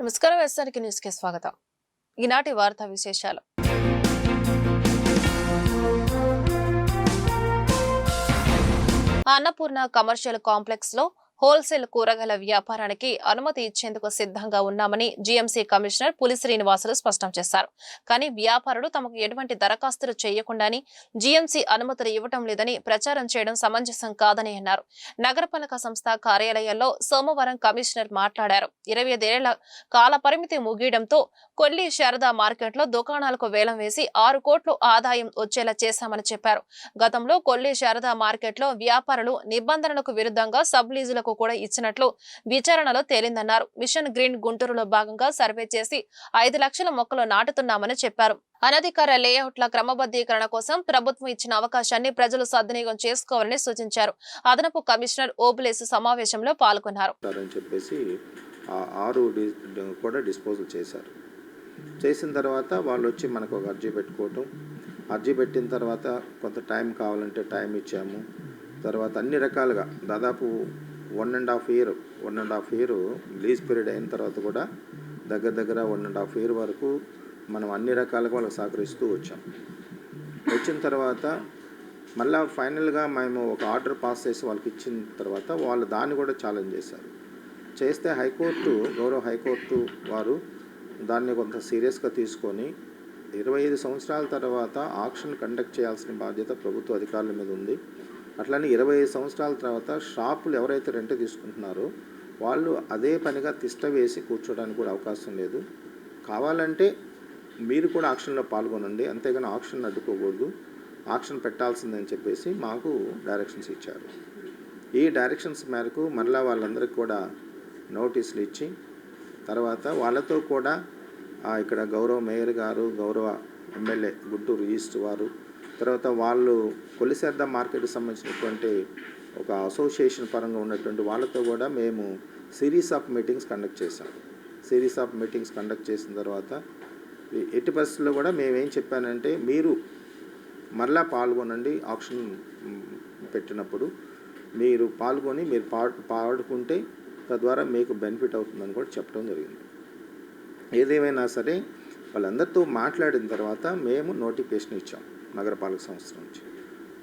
నమస్కారం ఎస్ఆర్కి న్యూస్కి స్వాగతం. ఈనాటి వార్తా విశేషాలు. అన్నపూర్ణ కమర్షియల్ కాంప్లెక్స్లో హోల్సేల్ కూరగాయల వ్యాపారానికి అనుమతి ఇచ్చేందుకు సిద్ధంగా ఉన్నామని జీఎంసీ కమిషనర్ పులి శ్రీనివాసులు స్పష్టం చేశారు. కానీ వ్యాపారులు తమకు ఎటువంటి దరఖాస్తులు చేయకుండాని జీఎంసీ అనుమతులు ఇవ్వటం లేదని ప్రచారం చేయడం సమంజసం కాదని అన్నారు. నగరపాలక సంస్థ కార్యాలయంలో సోమవారం కమిషనర్ మాట్లాడారు. ఇరవై ఐదేళ్ళ కాల పరిమితి ముగియడంతో కొల్లి శారదా మార్కెట్లో దుకాణాలకు వేలం వేసి ఆరు కోట్లు ఆదాయం వచ్చేలా చేశామని చెప్పారు. గతంలో కొల్లి శారదా మార్కెట్లో వ్యాపారులు నిబంధనలకు విరుద్ధంగా సబ్ లీజులకు కూడా ఇచ్చినట్లు విచారణలో తేలిందన్నారు. మిషన్ గ్రీన్ గుంటూరులో భాగంగా సర్వే చేసి ఐదు లక్షల మొక్కలు నాటుతున్నామని చెప్పారు. అనధికార లేఅవుట్ల క్రమబద్ధీకరణ కోసం ప్రభుత్వం ఇచ్చిన అవకాశాన్ని ప్రజలు సద్వినియోగం చేసుకోవాలని సూచించారు. అదనపు కమిషనర్ ఓబులేసు సమావేశంలో పాల్గొన్నారు. చెప్పేసి ఆరు కూడా డిస్పోజల్ చేశారు. చేసిన తర్వాత వాళ్ళు వచ్చి మనకు ఒక అర్జీ పెట్టుకోవటం అర్జీ పెట్టిన తర్వాత కొంత టైం కావాలంటే టైం ఇచ్చాము. తర్వాత అన్ని రకాలుగా దాదాపు one and half year one and half year lease period అయిన తర్వాత కూడా దగ్గర దగ్గర వన్ అండ్ హాఫ్ ఇయర్ వరకు మనం అన్ని రకాలుగా వాళ్ళకి సహకరిస్తూ వచ్చాం. వచ్చిన తర్వాత మళ్ళా ఫైనల్గా మేము ఒక ఆర్డర్ పాస్ చేసి వాళ్ళకి ఇచ్చిన తర్వాత వాళ్ళు దాన్ని కూడా ఛాలెంజ్ చేశారు. చేస్తే హైకోర్టు గౌరవ హైకోర్టు వారు దాన్ని కొంత సీరియస్గా తీసుకొని ఇరవై ఐదు సంవత్సరాల తర్వాత ఆక్షన్ కండక్ట్ చేయాల్సిన బాధ్యత ప్రభుత్వ అధికారుల మీద ఉంది. అట్లానే ఇరవై ఐదు సంవత్సరాల తర్వాత షాపులు ఎవరైతే రెంట్ తీసుకుంటున్నారో వాళ్ళు అదే పనిగా తిష్ట వేసి కూర్చోడానికి కూడా అవకాశం లేదు. కావాలంటే మీరు కూడా ఆక్షన్లో పాల్గొనండి. అంతేగాని ఆక్షన్ అడ్డుకోకూడదు. ఆక్షన్ పెట్టాల్సిందని చెప్పేసి మాకు డైరెక్షన్స్ ఇచ్చారు. ఈ డైరెక్షన్స్ మేరకు మరలా వాళ్ళందరికీ కూడా నోటీసులు ఇచ్చి తర్వాత వాళ్ళతో కూడా ఇక్కడ గౌరవ మేయర్ గారు గౌరవ ఎమ్మెల్యే గుంటూరు ఈస్ట్ వారు తర్వాత వాళ్ళు కొలిసేద్ద మార్కెట్కి సంబంధించినటువంటి ఒక అసోసియేషన్ పరంగా ఉన్నటువంటి వాళ్ళతో కూడా మేము సిరీస్ ఆఫ్ మీటింగ్స్ కండక్ట్ చేసాం సిరీస్ ఆఫ్ మీటింగ్స్ కండక్ట్ చేసిన తర్వాత ఎట్టి పరిస్థితుల్లో కూడా మేమేం చెప్పానంటే మీరు మరలా పాల్గొనండి ఆప్షన్ పెట్టినప్పుడు మీరు పాల్గొని మీరు పా పాడుకుంటే తద్వారా మీకు బెనిఫిట్ అవుతుందని కూడా చెప్పడం జరిగింది. ఏదేమైనా సరే వాళ్ళందరితో మాట్లాడిన తర్వాత మేము నోటిఫికేషన్ ఇచ్చాం. నగరపాలక సంస్థ నుంచి.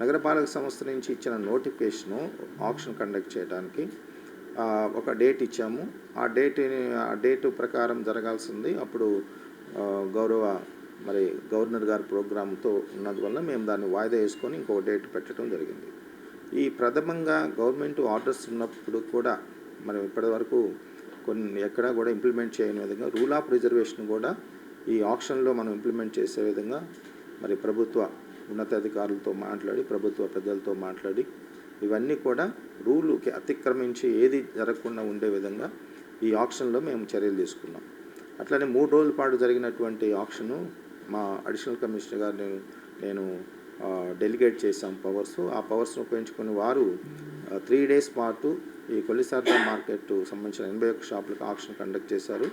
నగరపాలక సంస్థ నుంచి ఇచ్చిన నోటిఫికేషను ఆప్షన్ కండక్ట్ చేయడానికి ఒక డేట్ ఇచ్చాము. ఆ డేట్ ఆ డేట్ ప్రకారం జరగాల్సింది. అప్పుడు గౌరవ మరి గవర్నర్ గారి ప్రోగ్రాంతో ఉన్నందువల్ల మేము దాన్ని వాయిదా వేసుకొని ఇంకో డేట్ పెట్టడం జరిగింది. ఈ ప్రథమంగా గవర్నమెంట్ ఆర్డర్స్ ఉన్నప్పుడు కూడా మనం ఇప్పటివరకు కొన్ని ఎక్కడా కూడా ఇంప్లిమెంట్ చేయని విధంగా రూల్ ఆఫ్ రిజర్వేషన్ కూడా ఈ ఆప్షన్లో మనం ఇంప్లిమెంట్ చేసే విధంగా మరి ప్రభుత్వ ఉన్నతాధికారులతో మాట్లాడి ప్రభుత్వ ప్రజలతో మాట్లాడి ఇవన్నీ కూడా రూలుకి అతిక్రమించి ఏది జరగకుండా ఉండే విధంగా ఈ ఆప్షన్లో మేము చర్యలు తీసుకున్నాం. అట్లనే మూడు రోజుల పాటు జరిగినటువంటి ఆప్షను మా అడిషనల్ కమిషనర్ గారిని నేను నేను డెలిగేట్ చేశాం పవర్స్. ఆ పవర్స్ను ఉపయోగించుకుని వారు త్రీ డేస్ పాటు ఈ కొల్లిసార్దా మార్కెట్ సంబంధించిన ఎనభై ఒక్క షాపులకు ఆప్షన్ కండక్ట్ చేశారు.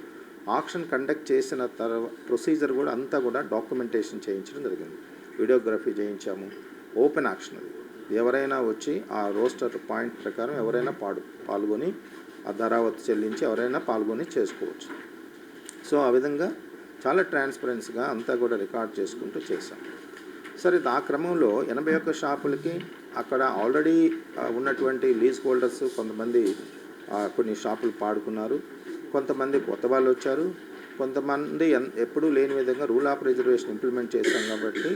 ఆక్షన్ కండక్ట్ చేసిన తర్వాత ప్రొసీజర్ కూడా అంతా కూడా డాక్యుమెంటేషన్ చేయించడం జరిగింది. వీడియోగ్రఫీ చేయించాము. ఓపెన్ ఆక్షన్ అది. ఎవరైనా వచ్చి ఆ రోస్టర్ పాయింట్ ప్రకారం ఎవరైనా పాడు పాల్గొని ఆ ధరావతి చెల్లించి ఎవరైనా పాల్గొని చేసుకోవచ్చు. సో ఆ విధంగా చాలా ట్రాన్స్పరెన్స్గా అంతా కూడా రికార్డ్ చేసుకుంటూ చేశాం. సరే ఆ క్రమంలో ఎనభై ఒక్క షాపులకి అక్కడ ఆల్రెడీ ఉన్నటువంటి లీజ్ హోల్డర్స్ కొంతమంది కొన్ని షాపులు పాడుకున్నారు. కొంతమంది కొత్త వాళ్ళు వచ్చారు. కొంతమంది ఎప్పుడూ లేని విధంగా రూల్ ఆఫ్ రిజర్వేషన్ ఇంప్లిమెంట్ చేశాం కాబట్టి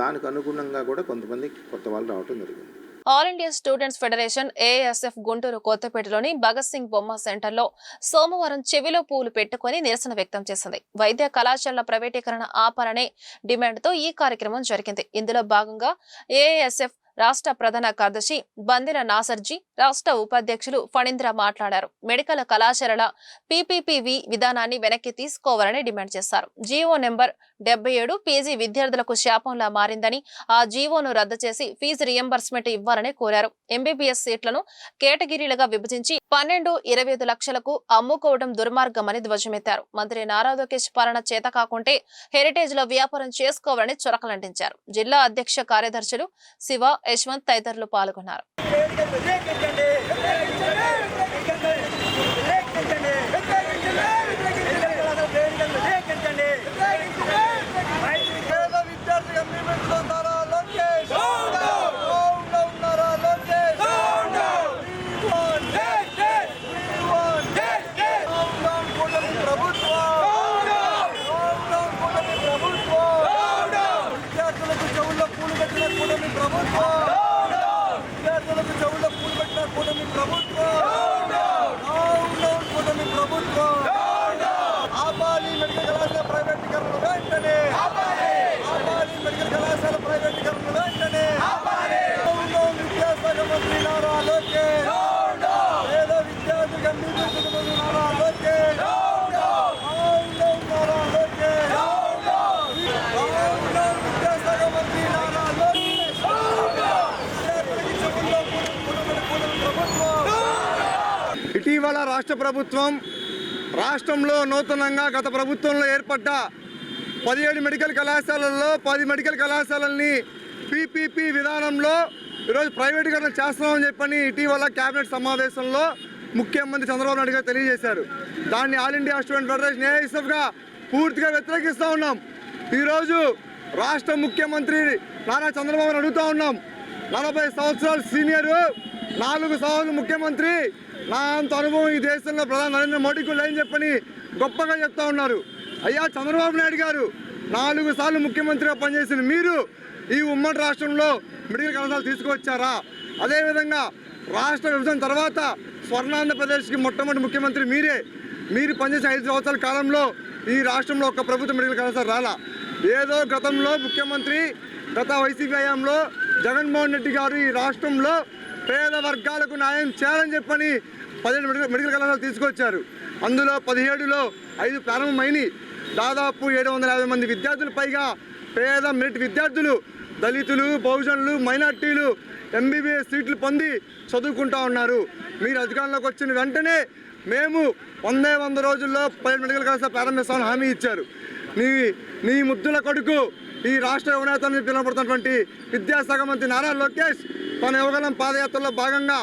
దానికి అనుగుణంగా కూడా కొంతమంది కొత్త వాళ్ళు రావటం జరిగింది. All India students federation ASF Guntur కొత్తపేటలోని Bhagat Singh బొమ్మ సెంటర్లో సోమవారం చెవిలో పూలు పెట్టుకుని నిరసన వ్యక్తం చేసింది. వైద్య కళాశాలల ప్రైవేటీకరణ ఆపాలనే డిమాండ్తో ఈ కార్యక్రమం జరిగింది. ఇందులో భాగంగా ఏఎస్ఎఫ్ రాష్ట్ర ప్రధాన కార్యదర్శి బందిర నాసర్జీ రాష్ట్ర ఉపాధ్యక్షులు ఫణీంద్ర మాట్లాడారు. మెడికల్ కళాశాలల పీపీపీవి విధానాన్ని వెనక్కి తీసుకోవాలని డిమాండ్ చేశారు. జీవో నెంబర్ డెబ్బై ఏడు పీజీ విద్యార్థులకు శాపంలా మారిందని ఆ జీవోను రద్దు చేసి ఫీజు రియంబర్స్మెంట్ ఇవ్వాలని కోరారు. ఎంబీబీఎస్ సీట్లను కేటగిరీలుగా విభజించి పన్నెండు ఇరవై ఐదు లక్షలకు అమ్ముకోవడం దుర్మార్గమని ధ్వజమెత్తారు. మంత్రి నారా లోకేష్ పాలన చేత కాకుంటే హెరిటేజ్లో వ్యాపారం చేసుకోవాలని చొరకలంటించారు. జిల్లా అధ్యక్ష కార్యదర్శులు శివ యశ్వంత్ తదితరులు పాల్గొన్నారు. రాష్ట్ర ప్రభుత్వం రాష్ట్రంలో నూతనంగా గత ప్రభుత్వంలో ఏర్పడ్డ పదిహేడు మెడికల్ కళాశాలల్లో పది మెడికల్ కళాశాలల్ని పీపీపీ విధానంలో ఈరోజు ప్రైవేటీకరణ చేస్తున్నామని చెప్పని ఇటీవల కేబినెట్ సమావేశంలో ముఖ్యమంత్రి చంద్రబాబు నాయుడు గారు తెలియజేశారు. దాన్ని ఆల్ ఇండియా స్టూడెంట్ ఫెడరేషన్ ఏఐఎస్ఎఫ్గా పూర్తిగా వ్యతిరేకిస్తూ ఉన్నాం. ఈరోజు రాష్ట్ర ముఖ్యమంత్రి నారా చంద్రబాబు అడుగుతూ ఉన్నాం. నలభై సంవత్సరాలు సీనియరు నాలుగు సంవత్సరాలు ముఖ్యమంత్రి నా అంత అనుభవం ఈ దేశంలో ప్రధాని నరేంద్ర మోడీకి లేని చెప్పని గొప్పగా చెప్తా ఉన్నారు. అయ్యా చంద్రబాబు నాయుడు గారు నాలుగు సార్లు ముఖ్యమంత్రిగా పనిచేసిన మీరు ఈ ఉమ్మడి రాష్ట్రంలో మెడికల్ కళాశాల తీసుకువచ్చారా? అదేవిధంగా రాష్ట్ర విభజన తర్వాత స్వర్ణాంధ్రప్రదేశ్కి మొట్టమొదటి ముఖ్యమంత్రి మీరే. మీరు పనిచేసిన ఐదు సంవత్సరాల కాలంలో ఈ రాష్ట్రంలో ఒక ప్రభుత్వ మెడికల్ కళాశాల రాలా. ఏదో గతంలో ముఖ్యమంత్రి గత వైసీపీ హయాంలో జగన్మోహన్ రెడ్డి గారు ఈ రాష్ట్రంలో పేద వర్గాలకు న్యాయం చేయాలని చెప్పని పదిహేడు మెడికల్ మెడికల్ కళాశాల తీసుకొచ్చారు. అందులో పదిహేడులో ఐదు ప్రారంభమైనవి దాదాపు ఏడు వందల యాభై మంది విద్యార్థులు పైగా పేద మెరిట్ విద్యార్థులు దళితులు బహుజనులు మైనార్టీలు ఎంబీబీఎస్ సీట్లు పొంది చదువుకుంటా ఉన్నారు. మీరు అధికారంలోకి వచ్చిన వెంటనే మేము వందే వంద రోజుల్లో పదిహేడు మెడికల్ కళాశాల ప్రారంభిస్తామని హామీ ఇచ్చారు. నీ నీ ముద్దుల కొడుకు ఈ రాష్ట్ర యువనేతని పిలువబడుతున్నటువంటి విద్యాశాఖ మంత్రి నారా లోకేష్ తన యువగలం పాదయాత్రలో భాగంగా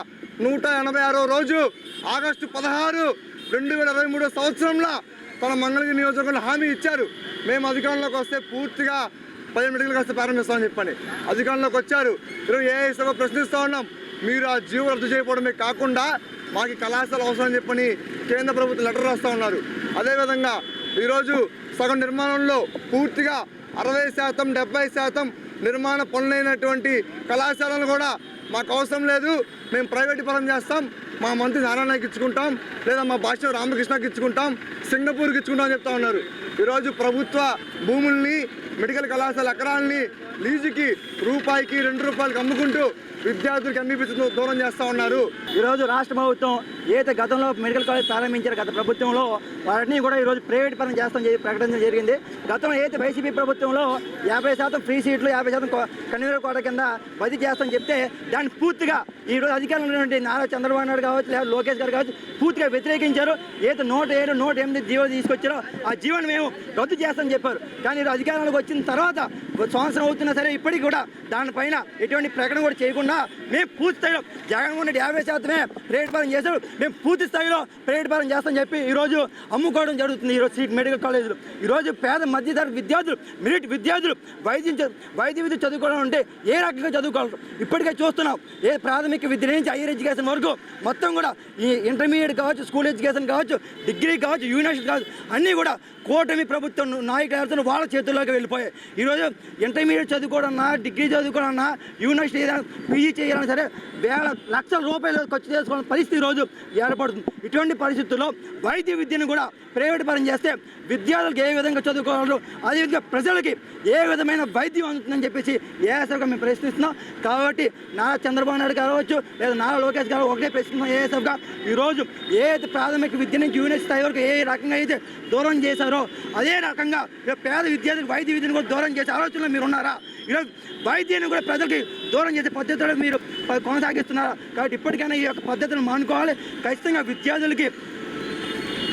నూట ఎనభై ఆరో రోజు ఆగస్టు పదహారు రెండు వేల ఇరవై మూడో సంవత్సరంలో తన మంగళగిరి నియోజకవర్గంలో హామీ ఇచ్చారు. మేము అధికారంలోకి వస్తే పూర్తిగా పదిహేను మెడికల్ కాస్త ప్రారంభిస్తామని చెప్పండి. అధికారంలోకి వచ్చారు. ఈరోజు ఏ సభ ప్రశ్నిస్తూ ఉన్నాం. మీరు ఆ జీవో రద్దు చేయకపోవడమే కాకుండా మాకు కళాశాల అవసరం అని చెప్పని కేంద్ర ప్రభుత్వం లెటర్ రాస్తూ ఉన్నారు. అదేవిధంగా ఈరోజు సగం నిర్మాణంలో పూర్తిగా అరవై శాతం డెబ్బై శాతం నిర్మాణ పనులైనటువంటి కళాశాలను కూడా మాకు అవసరం లేదు. మేము ప్రైవేటు పరం చేస్తాం. మా మంత్రి నారాయణకి ఇచ్చుకుంటాం. లేదా మా భాష రామకృష్ణకి ఇచ్చుకుంటాం. సింగపూర్కి ఇచ్చుకుంటాం అని చెప్తా ఉన్నారు. ఈరోజు ప్రభుత్వ భూముల్ని మెడికల్ కళాశాల ఎకరాలని లీజుకి రూపాయికి రెండు రూపాయలకి అమ్ముకుంటూ విద్యార్థులకు ఎంబీబీసీ దూరం చేస్తూ ఉన్నారు. ఈరోజు రాష్ట్ర ప్రభుత్వం ఏదైతే గతంలో మెడికల్ కాలేజ్ ప్రారంభించారు గత ప్రభుత్వంలో వాటిని కూడా ఈరోజు ప్రైవేట్ పరం చేస్తాం ప్రకటన ప్రకటించడం జరిగింది. గతంలో ఏదైతే వైసీపీ ప్రభుత్వంలో యాభై శాతం ఫ్రీ సీట్లు యాభై శాతం కన్వీనర్ కోట కింద బది చేస్తామని చెప్తే దాన్ని పూర్తిగా ఈరోజు అధికారంలో ఉన్నటువంటి నారా చంద్రబాబు నాయుడు కావచ్చు లేదా లోకేష్ గారు కావచ్చు పూర్తిగా వ్యతిరేకించారు. ఏదైతే నూట ఏడు నూట ఎనిమిది జీవో తీసుకొచ్చారో ఆ జీవోని మేము రద్దు చేస్తామని చెప్పారు. కానీ అధికారంలోకి వచ్చిన తర్వాత సంవత్సరం అవుతున్నా సరే ఇప్పటికి కూడా దానిపైన ఎటువంటి ప్రకటన కూడా చేయకుండా మేము పూర్తి స్థాయిలో జగన్మోహన్ రెడ్డి యాభై శాతమే ప్రైవేట్ పరం చేశారు మేము పూర్తి స్థాయిలో ప్రైవేట్ పరం చేస్తామని చెప్పి ఈరోజు అమ్ముకోవడం జరుగుతుంది ఈరోజు సీట్ మెడికల్ కాలేజీలు. ఈరోజు పేద మధ్యతరగతి విద్యార్థులు మెరిట్ విద్యార్థులు వైద్యం వైద్య విద్య చదువుకోవడం అంటే ఏ రకంగా చదువుకోవాలి? ఇప్పటికే చూస్తున్నాం. ఏ ప్రాథమిక విద్య నుంచి హైయర్ ఎడ్యుకేషన్ వరకు మొత్తం కూడా ఈ ఇంటర్మీడియట్ కావచ్చు స్కూల్ ఎడ్యుకేషన్ కావచ్చు డిగ్రీ కావచ్చు యూనివర్సిటీ కావచ్చు అన్నీ కూడా కూటమి ప్రభుత్వం నాయకులు వాళ్ళ చేతుల్లోకి వెళ్ళిపోయాయి ఈరోజు ఇంటర్మీడియట్ చదువుకోవడన్నా డిగ్రీ చదువుకోవడన్నా యూనివర్సిటీ ఏదైనా పీజీ చేయాలన్నా సరే వేల లక్షల రూపాయలు ఖర్చు చేసుకోవాలని పరిస్థితి ఈరోజు ఏర్పడుతుంది. ఇటువంటి పరిస్థితుల్లో వైద్య విద్యను కూడా ప్రైవేట్ పరం చేస్తే విద్యార్థులకు ఏ విధంగా చదువుకోవాలో అదేవిధంగా ప్రజలకి ఏ విధమైన వైద్యం అందుతుందని చెప్పేసి ఏఎస్ఎఫ్గా మేము ప్రశ్నిస్తున్నాం. కాబట్టి నారా చంద్రబాబు నాయుడు కావచ్చు లేదా నారా లోకేష్ గారు ఒకటే ప్రశ్నిస్తున్నాం ఏఎస్ఎఫ్గా. ఈరోజు ఏ ప్రాథమిక విద్య నుంచి యూనివర్సిటీ స్థాయి వరకు ఏ రకంగా అయితే దూరం చేశారో అదే రకంగా పేద విద్యార్థులకు వైద్య విద్యను కూడా దూరం చేసే ఆలోచనలో మీరు ఉన్నారా ఈరోజు వైద్యాన్ని కూడా ప్రజలకి దూరం చేసే పద్ధతిలో మీరు కొనసాగిస్తున్నారా? కాబట్టి ఇప్పటికైనా ఈ యొక్క పద్ధతిని మానుకోవాలి. ఖచ్చితంగా విద్యార్థులకి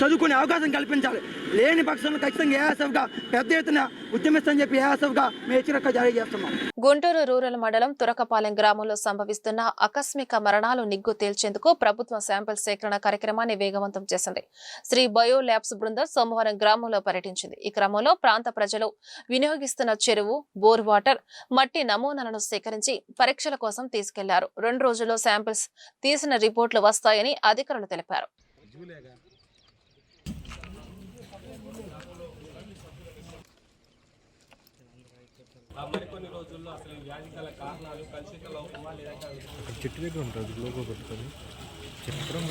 చదువుకునే అవకాశం కల్పించాలి. లేని పక్షంలో ఖచ్చితంగా ఏఎస్ఎఫ్గా పెద్ద ఎత్తున ఉద్యమిస్తామని చెప్పి ఏఎస్ఎఫ్గా మేము హెచ్చరిక జారీ చేస్తున్నాం. గుంటూరు రూరల్ మండలం తురకపాలెం గ్రామంలో సంభవిస్తున్న ఆకస్మిక మరణాలు నిగ్గు తేల్చేందుకు ప్రభుత్వ శాంపిల్ సేకరణ కార్యక్రమాన్ని వేగవంతం చేసింది. శ్రీ బయో ల్యాబ్స్ బృందం సోమవారం గ్రామంలో పర్యటించింది. ఈ క్రమంలో ప్రాంత ప్రజలు వినియోగిస్తున్న చెరువు బోర్ వాటర్ మట్టి నమూనాలను సేకరించి పరీక్షల కోసం తీసుకెళ్ళారు. రెండు రోజుల్లో శాంపిల్స్ తీసిన రిపోర్టులు వస్తాయని అధికారులు తెలిపారు. మరికొన్ని రోజుల్లో అసలు ఈ వ్యాధి గల కారణాలు కలుషిత లోపమా లేదా చెట్టు దగ్గర ఉంటుంది లోగో పెట్టుకొని. చెప్పడం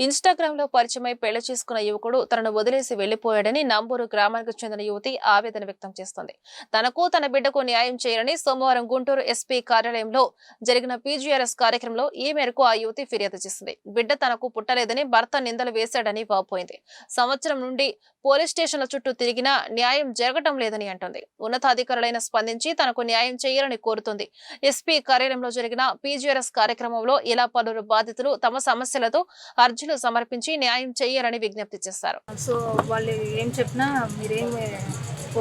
ఇన్స్టాగ్రామ్లో పరిచయమై పెళ్ళి చేసుకున్న యువకుడు తనను వదిలేసి వెళ్ళిపోయాడని నంబూరు గ్రామానికి చెందిన యువతి ఆవేదన వ్యక్తం చేస్తోంది. తనకు తన బిడ్డకు న్యాయం చేయాలని సోమవారం గుంటూరు ఎస్పీ కార్యాలయంలో జరిగిన పీజీఆర్ఎస్ కార్యక్రమంలో ఈ మేరకు ఆ యువతి ఫిర్యాదు చేసింది. బిడ్డ తనకు పుట్టలేదని భర్త నిందలు వేశాడని వాపోయింది. సంవత్సరం నుండి పోలీస్ స్టేషన్ల చుట్టూ తిరిగినా న్యాయం జరగటం లేదని అంటుంది. ఉన్నతాధికారులైన స్పందించి తనకు న్యాయం చేయాలని కోరుతుంది. ఎస్పీ కార్యాలయంలో జరిగిన పీజీఆర్ఎస్ కార్యక్రమంలో ఇలా పలువురు బాధితులు తమ సమస్యలతో అర్జీలు సమర్పించి న్యాయం చేయాలని విజ్ఞప్తి చేశారు. సో వాళ్ళు ఏం చెప్పినా మీరేం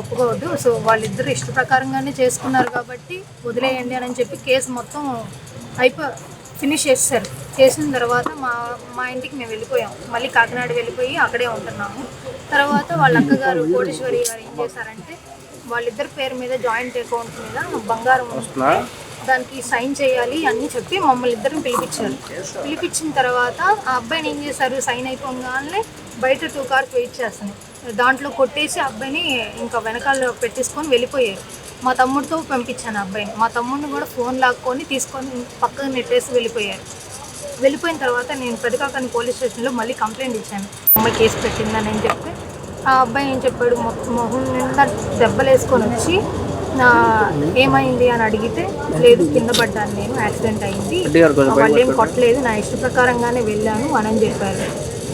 ఒప్పుకోవద్దు. సో వాళ్ళిద్దరు ఇష్ట ప్రకారంగానే చేసుకున్నారు కాబట్టి వదిలేయండి అని చెప్పి కేసు మొత్తం అయిపో ఫినిష్ చేస్తారు చేసిన తర్వాత మా మా ఇంటికి మేము వెళ్ళిపోయాం. మళ్ళీ కాకినాడ వెళ్ళిపోయి అక్కడే ఉంటున్నాము. తర్వాత వాళ్ళ అక్కగారు కోటేశ్వరి గారు ఏం చేశారంటే వాళ్ళిద్దరి పేరు మీద జాయింట్ అకౌంట్ మీద బంగారం దానికి సైన్ చేయాలి అని చెప్పి మమ్మల్ని ఇద్దరిని పిలిపించారు. పిలిపించిన తర్వాత ఆ అబ్బాయిని ఏం చేశారు? సైన్ అయిపోగానే బయట టూ కార్స్ వెయిట్ చేస్తున్నాయి. దాంట్లో కొట్టేసి అబ్బాయిని ఇంకా వెనకాల పెట్టేసుకొని వెళ్ళిపోయారు. మా తమ్ముడితో పంపించాను ఆ అబ్బాయిని. మా తమ్ముడిని కూడా ఫోన్ లాక్కొని తీసుకొని పక్కన నెట్టేసి వెళ్ళిపోయారు. వెళ్ళిపోయిన తర్వాత నేను పెదకాకని పోలీస్ స్టేషన్లో మళ్ళీ కంప్లైంట్ ఇచ్చాను. అమ్మాయి కేసు పెట్టిందని అని చెప్తే ఆ అబ్బాయి ఏం చెప్పాడు? మొహం నిండా దెబ్బలు వేసుకొని వచ్చి నా ఏమైంది అని అడిగితే లేదు కింద పడ్డాను నేను యాక్సిడెంట్ అయింది. వాళ్ళు ఏం కొట్టలేదు నా ఇష్ట ప్రకారంగానే వెళ్ళాను అని అని చెప్పారు.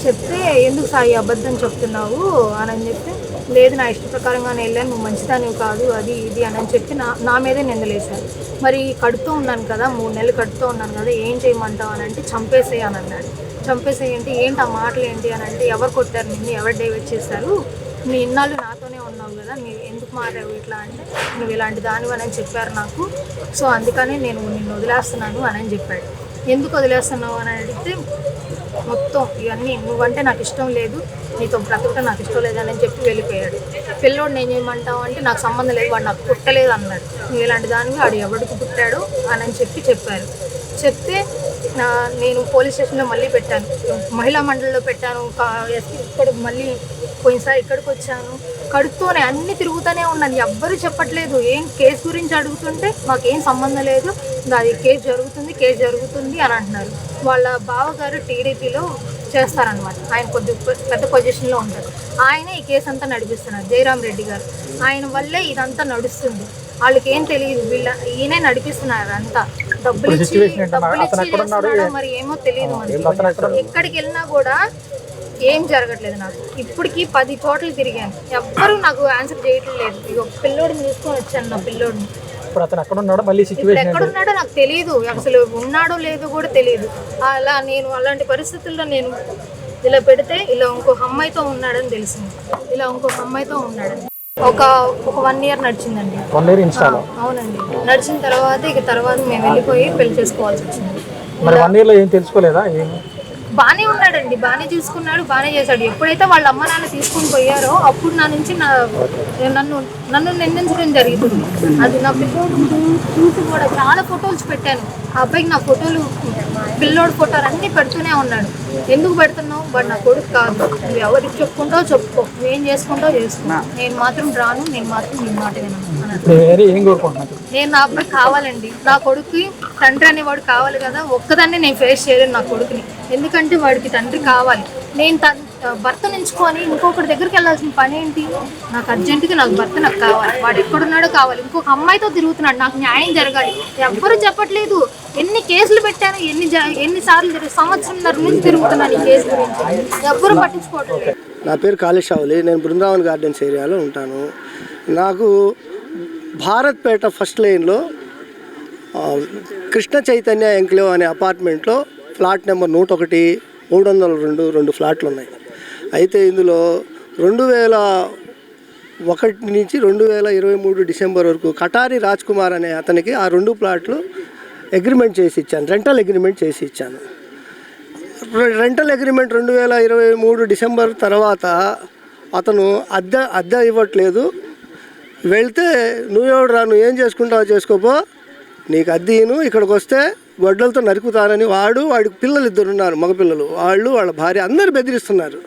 చెప్తే ఎందుకు సాయి అబద్ధం చెప్తున్నావు? అని అని చెప్తే లేదు నా ఇష్ట ప్రకారంగానే వెళ్ళాను నువ్వు మంచిదానివి కాదు అది ఇది అని అని చెప్పి నా నా మీదే నిందలేశారు. మరి కడుతూ ఉన్నాను కదా మూడు నెలలు కడుతూ ఉన్నాను కదా ఏం చేయమంటావు? అని అంటే చంపేసేయి అని అన్నాడు. చంపేసేయంటే ఏంటి ఆ మాటలు ఏంటి? అని అంటే ఎవరు కొట్టారు నిన్ను? ఎవరు డైవర్ట్ చేశారు? నీ ఇన్నాళ్ళు నాతోనే ఉన్నావు కదా నీ ఎందుకు మారావు ఇట్లా అంటే నువ్వు ఇలాంటి దానివి అని చెప్పారు నాకు. సో అందుకనే నేను నిన్ను వదిలేస్తున్నాను అని చెప్పాడు. ఎందుకు వదిలేస్తున్నావు? అని అడిగితే మొత్తం ఇవన్నీ నువ్వంటే నాకు ఇష్టం లేదు. నీతో బ్రతకటం నాకు ఇష్టం లేదని చెప్పి వెళ్ళిపోయాడు. పిల్లోడు నేను చేయమంటావు అంటే నాకు సంబంధం లేదు. వాడు నాకు పుట్టలేదు అన్నాడు. నువ్వు ఇలాంటి దానివి వాడు ఎవడికి పుట్టాడు? అని చెప్పి చెప్పారు. చెప్తే నేను పోలీస్ స్టేషన్లో మళ్ళీ పెట్టాను. మహిళా మండలిలో పెట్టాను. కా- ఇక్కడ మళ్ళీ పోయినసారి ఇక్కడికి వచ్చాను కడుతూనే అన్ని తిరుగుతూనే ఉన్నాను. ఎవ్వరు చెప్పట్లేదు. ఏం కేసు గురించి అడుగుతుంటే మాకేం సంబంధం లేదు. అది కేసు జరుగుతుంది కేసు జరుగుతుంది అని అంటున్నారు. వాళ్ళ బావగారు టీడీపీలో చేస్తారనమాట ఆయన కొద్ది పెద్ద పొజిషన్లో ఉంటారు. ఆయన ఈ కేసు అంతా నడిపిస్తున్నారు. జయరామ్ రెడ్డి గారు. ఆయన వల్లే ఇదంతా నడుస్తుంది. వాళ్ళకి ఏం తెలియదు. వీళ్ళ ఈయనే నడిపిస్తున్నారు అంతా. డబ్బులు ఇచ్చి డబ్బులు ఇచ్చి మరి ఏమో తెలియదు మనకి. ఎక్కడికి వెళ్ళినా కూడా ఏం జరగట్లేదు నాకు. ఇప్పటికి పది చోట్ల తిరిగాను. ఎవ్వరూ నాకు ఆన్సర్ చేయటం లేదు. ఇక పిల్లోడిని తీసుకొని వచ్చాను నా పిల్లోడిని. ఇప్పుడు అతను ఎక్కడ ఉన్నాడో మళ్ళీ సిచ్యువేషన్ ఎక్కడ ఉన్నాడో నాకు తెలియదు అసలు ఉన్నాడో లేదో కూడా తెలియదు అలా నేను అలాంటి పరిస్థితుల్లో నేను ఇలా పెడితే ఇలా ఇంకొక అమ్మాయితో ఉన్నాడని తెలిసింది. ఇలా ఇంకొక అమ్మాయితో ఉన్నాడని. ఒక ఒక వన్ ఇయర్ నడిచిందండి. వన్ ఇయర్ ఇన్స్టాలో అవునండి. నడిచిన తర్వాత ఇక తర్వాత మేము వెళ్ళిపోయి పెళ్ళి చేసుకోవాల్సి వచ్చింది. మరి వన్ ఇయర్లో ఏం తెలుసుకోలేదా? బాగానే ఉన్నాడండి బాగానే చూసుకున్నాడు బాగానే చేశాడు. ఎప్పుడైతే వాళ్ళ అమ్మ నాన్న తీసుకుని పోయారో అప్పుడు నా నుంచి నా నన్ను నన్ను నిందించడం జరుగుతుంది అది నా పిల్లోడు చూసి కూడా చాలా ఫొటోస్ పెట్టాను. ఆ అబ్బాయికి నా ఫోటోలు పిల్లోడు ఫోటోలు అన్నీ పెడుతూనే ఉన్నాడు. ఎందుకు పెడుతున్నావు? వాడు నా కొడుకు కాదు. నువ్వు ఎవరికి చెప్పుకుంటావు చెప్పుకో. నువ్వేం చేసుకుంటావు చేసుకో. నేను మాత్రం రాను నేను మాత్రం నీ మాట వినను. నేను నా అబ్బాయి కావాలండి. నా కొడుకుకి తండ్రి అనేవాడు కావాలి కదా. ఒక్కదాన్ని నేను ఫేస్ చేయలేను నా కొడుకుని. ఎందుకంటే వాడికి తండ్రి కావాలి. నేను తన్ భర్త నుంచుకొని ఇంకొకటి దగ్గరికి వెళ్ళాల్సిన పని ఏంటి? నాకు అర్జెంటుగా నాకు భర్త నాకు కావాలి. వాడు ఎక్కడున్నాడో కావాలి. ఇంకొక అమ్మాయితో తిరుగుతున్నాడు. నాకు న్యాయం జరగాలి. ఎవ్వరూ చెప్పట్లేదు. ఎన్ని కేసులు పెట్టాను ఎన్ని జ- ఎన్ని సార్లు తిరుగు సంవత్సరంన్నర నుంచి తిరుగుతున్నాను ఈ కేసు గురించి. ఎవ్వరూ పట్టించుకోవట్లేదు. నా పేరు కాళేశావులి నేను బృందావన్ గార్డెన్స్ ఏరియాలో ఉంటాను. నాకు భారత్పేట ఫస్ట్ లైన్లో కృష్ణ చైతన్య ఎంక్లేవ్ అనే అపార్ట్మెంట్లో ఫ్లాట్ నెంబర్ నూట ఒకటి మూడు వందల రెండు రెండు ఫ్లాట్లు ఉన్నాయి అయితే ఇందులో రెండు వేల ఒకటి నుంచి రెండు వేల ఇరవై మూడు డిసెంబర్ వరకు కటారి రాజ్ కుమార్ అనే అతనికి ఆ రెండు ప్లాట్లు అగ్రిమెంట్ చేసి ఇచ్చాను రెంటల్ అగ్రిమెంట్ చేసి ఇచ్చాను. రెంటల్ అగ్రిమెంట్ రెండు వేల ఇరవై మూడు డిసెంబర్ తర్వాత అతను అద్దె అద్దె ఇవ్వట్లేదు. వెళ్తే నువ్వెవడు రా నువ్వు ఏం చేసుకుంటావో చేసుకోపో నీకు అద్దెను ఇక్కడికి వస్తే గొడ్డలతో నరుకుతానని వాడు వాడి పిల్లలు ఇద్దరు ఉన్నారు మగపిల్లలు. వాళ్ళు వాళ్ళ భార్య అందరు బెదిరిస్తున్నారు.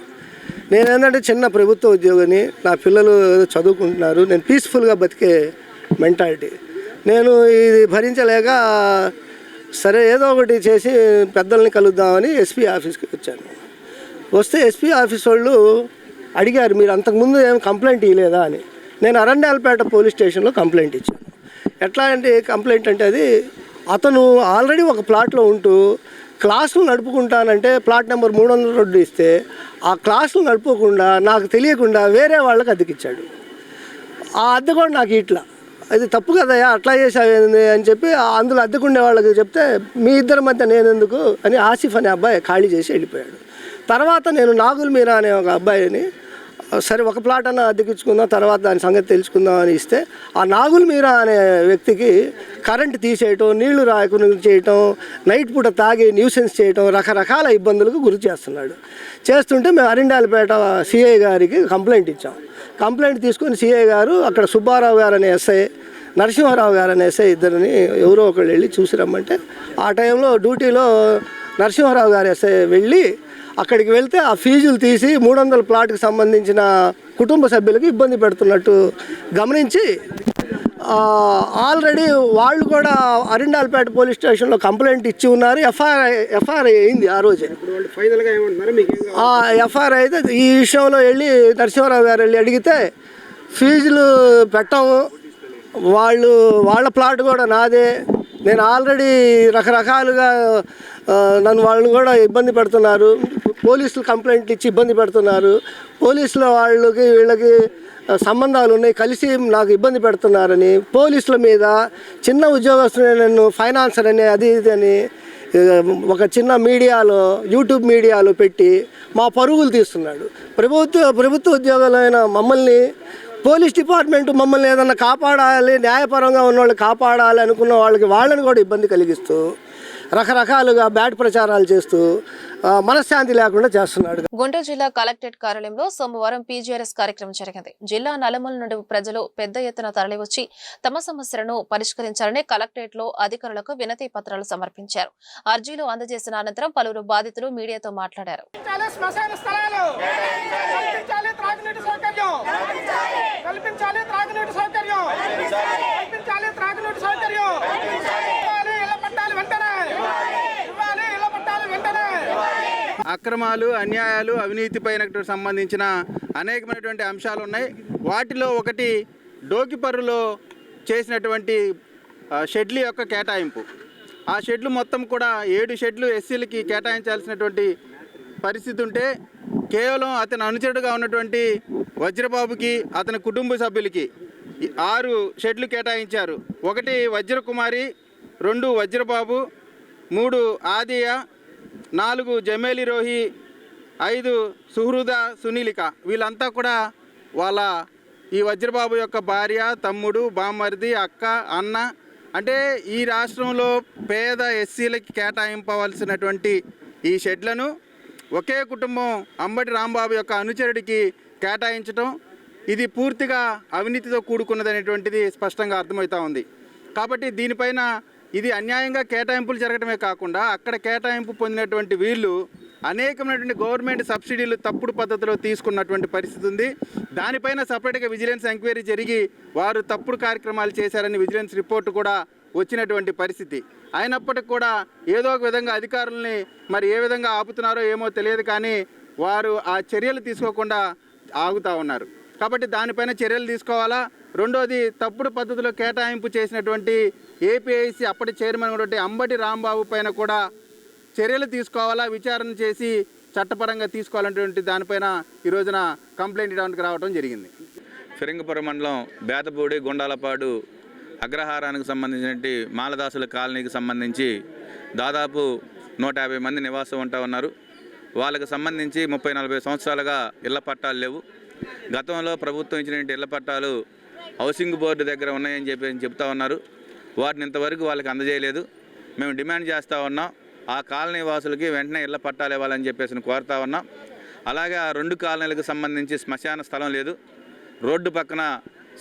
నేను ఏంటంటే చిన్న ప్రభుత్వ ఉద్యోగిని నా పిల్లలు ఏదో చదువుకుంటున్నారు నేను పీస్ఫుల్గా బతికే మెంటాలిటీ నేను ఇది భరించలేక సరే ఏదో ఒకటి చేసి పెద్దల్ని కలుద్దామని ఎస్పీ ఆఫీస్కి వచ్చాను. వస్తే ఎస్పీ ఆఫీస్ వాళ్ళు అడిగారు మీరు అంతకుముందు ఏం కంప్లైంట్ ఇవ్వలేదా అని. నేను అరండాలపేట పోలీస్ స్టేషన్లో కంప్లైంట్ ఇచ్చాను. ఎట్లా అంటే కంప్లైంట్ అంటే అది అతను ఆల్రెడీ ఒక ప్లాట్లో ఉంటూ క్లాసులు నడుపుకుంటానంటే ప్లాట్ నెంబర్ మూడు వందల రెండు ఇస్తే ఆ క్లాసులు నడుపుకుండా నాకు తెలియకుండా వేరే వాళ్ళకి అద్దెకిచ్చాడు. ఆ అద్దె కూడా నాకు ఇట్లా. అది తప్పు కదయ్యా అట్లా చేసావేంది అని చెప్పి అందులో అద్దెకుండే వాళ్ళకి చెప్తే మీ ఇద్దరి మధ్య నేను ఎందుకు అని ఆసిఫ్ అనే అబ్బాయి ఖాళీ చేసి వెళ్ళిపోయాడు. తర్వాత నేను నాగుల్ మీరా అనే ఒక అబ్బాయిని సరే ఒక ప్లాట్ అన్న అద్దెకించుకుందాం తర్వాత దాని సంగతి తెలుసుకుందాం అని ఇస్తే ఆ నాగుల్ మీరా అనే వ్యక్తికి కరెంట్ తీసేయటం నీళ్ళు రాకుండా చేయటం నైట్ పూట తాగి న్యూసెన్స్ చేయటం రకరకాల ఇబ్బందులకు గురి చేస్తున్నాడు. చేస్తుంటే మేము అరిండాలపేట సిఐ గారికి కంప్లైంట్ ఇచ్చాం. కంప్లైంట్ తీసుకుని సిఐ గారు అక్కడ సుబ్బారావు గారు అనే ఎస్ఐ నరసింహారావు గారు అనే ఎస్ఐ ఇద్దరిని ఎవరో ఒకళ్ళు వెళ్ళి చూసి రమ్మంటే ఆ టైంలో డ్యూటీలో నరసింహారావు గారు ఎస్ఐ వెళ్ళి అక్కడికి వెళ్తే ఆ ఫీజులు తీసి మూడు వందల ప్లాట్కి సంబంధించిన కుటుంబ సభ్యులకు ఇబ్బంది పెడుతున్నట్టు గమనించి ఆల్రెడీ వాళ్ళు కూడా అరిండాల్పేట పోలీస్ స్టేషన్లో కంప్లైంట్ ఇచ్చి ఉన్నారు. ఎఫ్ఐఆర్ ఎఫ్ఐఆర్ అయింది ఆ రోజే. ఆ ఎఫ్ఐఆర్ అయితే ఈ విషయంలో వెళ్ళి నరసింహారావు గారు వెళ్ళి అడిగితే ఫీజులు పెట్టాము వాళ్ళు వాళ్ళ ప్లాట్ కూడా నాదే. నేను ఆల్రెడీ రకరకాలుగా నన్ను వాళ్ళు కూడా ఇబ్బంది పెడుతున్నారు. పోలీసులు కంప్లైంట్ ఇచ్చి ఇబ్బంది పెడుతున్నారు. పోలీసుల వాళ్ళకి వీళ్ళకి సంబంధాలు ఉన్నాయి. కలిసి నాకు ఇబ్బంది పెడుతున్నారని పోలీసుల మీద చిన్న ఉద్యోగస్తుని నన్ను ఫైనాన్సర్ అని అది ఇది అని ఒక చిన్న మీడియాలో యూట్యూబ్ మీడియాలో పెట్టి మా పరుగులు తీస్తున్నాడు. ప్రభుత్వ ప్రభుత్వ ఉద్యోగాలైన మమ్మల్ని పోలీస్ డిపార్ట్మెంట్ మమ్మల్ని ఏదన్నా కాపాడాలి న్యాయపరంగా ఉన్న వాళ్ళు కాపాడాలి అనుకున్న వాళ్ళకి వాళ్ళని కూడా ఇబ్బంది కలిగిస్తూ రకరకాలుగా బ్యాడ్ ప్రచారాలు చేస్తూ మనశ్శాంతి లేకుండా చేస్తున్నాడు. గుంటూరు జిల్లా కలెక్టరేట్ కార్యాలయంలో సోమవారం పీజీఆర్ఎస్ కార్యక్రమం జరిగింది. జిల్లా నలుమూల నుండి ప్రజలు పెద్ద ఎత్తున తరలివచ్చి తమ సమస్యలను పరిష్కరించాలని కలెక్టరేట్లో అధికారులకు వినతి పత్రాలు సమర్పించారు. అర్జీలు అందజేసిన అనంతరం పలువురు బాధితులు మీడియాతో మాట్లాడారు. త్రాగునీటి సౌకర్యం. కల్పించాలి త్రాగునీటి సౌకర్యం. కల్పించాలి త్రాగునీటి సౌకర్యం. ఇవ్వాలి ఇళ్ళ పట్టాలు వెంటనే. ఇవ్వాలి ఇళ్ళ పట్టాలు వెంటనే. అక్రమాలు అన్యాయాలు అవినీతి పైన సంబంధించిన అనేకమైనటువంటి అంశాలు ఉన్నాయి. వాటిలో ఒకటి డోకిపర్రులో చేసినటువంటి షెడ్ల యొక్క కేటాయింపు. ఆ షెడ్లు మొత్తం కూడా ఏడు షెడ్లు ఎస్సీలకి కేటాయించాల్సినటువంటి పరిస్థితి ఉంటే కేవలం అతని అనుచరుడుగా ఉన్నటువంటి వజ్రబాబుకి అతని కుటుంబ సభ్యులకి ఆరు షెడ్లు కేటాయించారు. ఒకటి వజ్రకుమారి రెండు వజ్రబాబు మూడు ఆదియ నాలుగు జమేలి రోహి ఐదు సుహృద సునీలిక. వీళ్ళంతా కూడా వాళ్ళ ఈ వజ్రబాబు యొక్క భార్య తమ్ముడు బామ్మరిది అక్క అన్న అంటే ఈ రాష్ట్రంలో పేద ఎస్సీలకి కేటాయింపవలసినటువంటి ఈ షెడ్లను ఒకే కుటుంబం అంబటి రాంబాబు యొక్క అనుచరుడికి కేటాయించడం ఇది పూర్తిగా అవినీతితో కూడుకున్నదనేటువంటిది స్పష్టంగా అర్థమవుతా ఉంది. కాబట్టి దీనిపైన ఇది అన్యాయంగా కేటాయింపులు జరగడమే కాకుండా అక్కడ కేటాయింపు పొందినటువంటి వీళ్ళు అనేకమైనటువంటి గవర్నమెంట్ సబ్సిడీలు తప్పుడు పద్ధతిలో తీసుకున్నటువంటి పరిస్థితి ఉంది. దానిపైన సపరేట్గా విజిలెన్స్ ఎంక్వైరీ జరిగి వారు తప్పుడు కార్యక్రమాలు చేశారని విజిలెన్స్ రిపోర్టు కూడా వచ్చినటువంటి పరిస్థితి. అయినప్పటికి కూడా ఏదో ఒక విధంగా అధికారుల్ని మరి ఏ విధంగా ఆపుతున్నారో ఏమో తెలియదు కానీ వారు ఆ చర్యలు తీసుకోకుండా ఆగుతూ ఉన్నారు. కాబట్టి దానిపైన చర్యలు తీసుకోవాలా? రెండోది తప్పుడు పద్ధతిలో కేటాయింపు చేసినటువంటి ఏపీఐసి అప్పటి చైర్మన్ ఉన్నటువంటి అంబటి రాంబాబు పైన కూడా చర్యలు తీసుకోవాలా? విచారణ చేసి చట్టపరంగా తీసుకోవాలనేటువంటి దానిపైన ఈ రోజున కంప్లైంట్ ఇవ్వడానికి రావడం జరిగింది. ఫిరంగపురం మండలం బేతపూడి గుండాలపాడు అగ్రహారానికి సంబంధించినటువంటి మాలదాసుల కాలనీకి సంబంధించి దాదాపు నూట యాభై మంది నివాసం ఉంటా ఉన్నారు. వాళ్ళకి సంబంధించి ముప్పై నలభై సంవత్సరాలుగా ఇళ్ళ పట్టాలు లేవు. గతంలో ప్రభుత్వం ఇచ్చినటువంటి ఇళ్ళ పట్టాలు హౌసింగ్ బోర్డు దగ్గర ఉన్నాయని చెప్పి చెప్తా ఉన్నారు. వాటిని ఇంతవరకు వాళ్ళకి అందజేయలేదు. మేము డిమాండ్ చేస్తూ ఉన్నాం. ఆ కాలనీ వాసులకి వెంటనే ఇళ్ళ పట్టాలు ఇవ్వాలని చెప్పేసి కోరుతా ఉన్నాం. అలాగే ఆ రెండు కాలనీలకు సంబంధించి శ్మశాన స్థలం లేదు. రోడ్డు పక్కన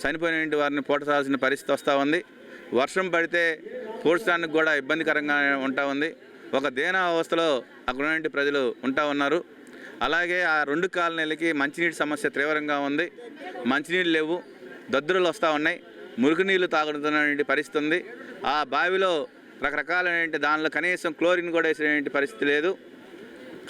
చనిపోయిన వారిని పూడ్చాల్సిన పరిస్థితి వస్తూ ఉంది. వర్షం పడితే పూడ్చడానికి కూడా ఇబ్బందికరంగా ఉంటా ఉంది. ఒక దేనా అవస్థలో అక్కడ ప్రజలు ఉంటా ఉన్నారు. అలాగే ఆ రెండు కాలనీలకి మంచినీటి సమస్య తీవ్రంగా ఉంది. మంచినీళ్ళు లేవు. దద్దురులు వస్తూ ఉన్నాయి. మురుగునీళ్ళు తాగుతున్నటువంటి పరిస్థితి ఉంది. ఆ బావిలో రకరకాలైన దానిలో కనీసం క్లోరిన్ కూడా వేసేటువంటి పరిస్థితి లేదు.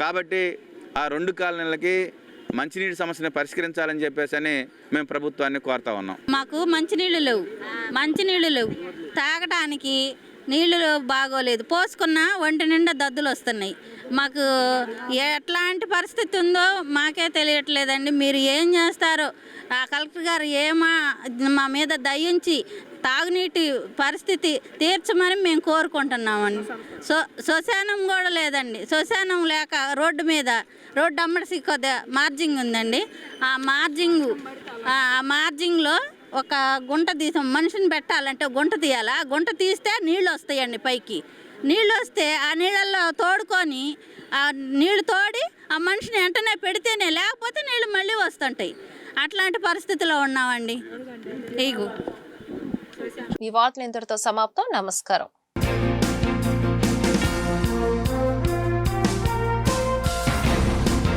కాబట్టి ఆ రెండు కాలనీలకి మంచినీటి సమస్యను పరిష్కరించాలని చెప్పేసి అని మేము ప్రభుత్వాన్ని కోరుతా ఉన్నాం. మాకు మంచినీళ్ళు లేవు. మంచినీళ్ళు లేవు. తాగడానికి నీళ్ళు బాగోలేదు. పోసుకున్న ఒంటి నిండా దద్దులు వస్తున్నాయి. మాకు ఎట్లాంటి పరిస్థితి ఉందో మాకే తెలియట్లేదండి. మీరు ఏం చేస్తారో ఆ కలెక్టర్ గారు ఏమా మా మీద దయించి తాగునీటి పరిస్థితి తీర్చమని మేము కోరుకుంటున్నామండి. సో శ్మశానం కూడా లేదండి. శ్మశానం లేక రోడ్డు మీద రోడ్డు అమ్మడిసి కొద్దిగా మార్జింగ్ ఉందండి. ఆ మార్జింగ్ ఆ మార్జింగ్లో ఒక గుంట తీసాం మనిషిని పెట్టాలంటే గుంట తీయాలి? ఆ గుంట తీస్తే నీళ్ళు వస్తాయండి పైకి. నీళ్ళు వస్తే ఆ నీళ్ళల్లో తోడుకొని ఆ నీళ్ళు తోడి ఆ మనిషిని వెంటనే పెడితేనే లేకపోతే నీళ్ళు మళ్ళీ వస్తుంటాయి. అట్లాంటి పరిస్థితిలో ఉన్నామండి. ఇగు. ఈ వార్తలు ఇంతటితో సమాప్తం. నమస్కారం.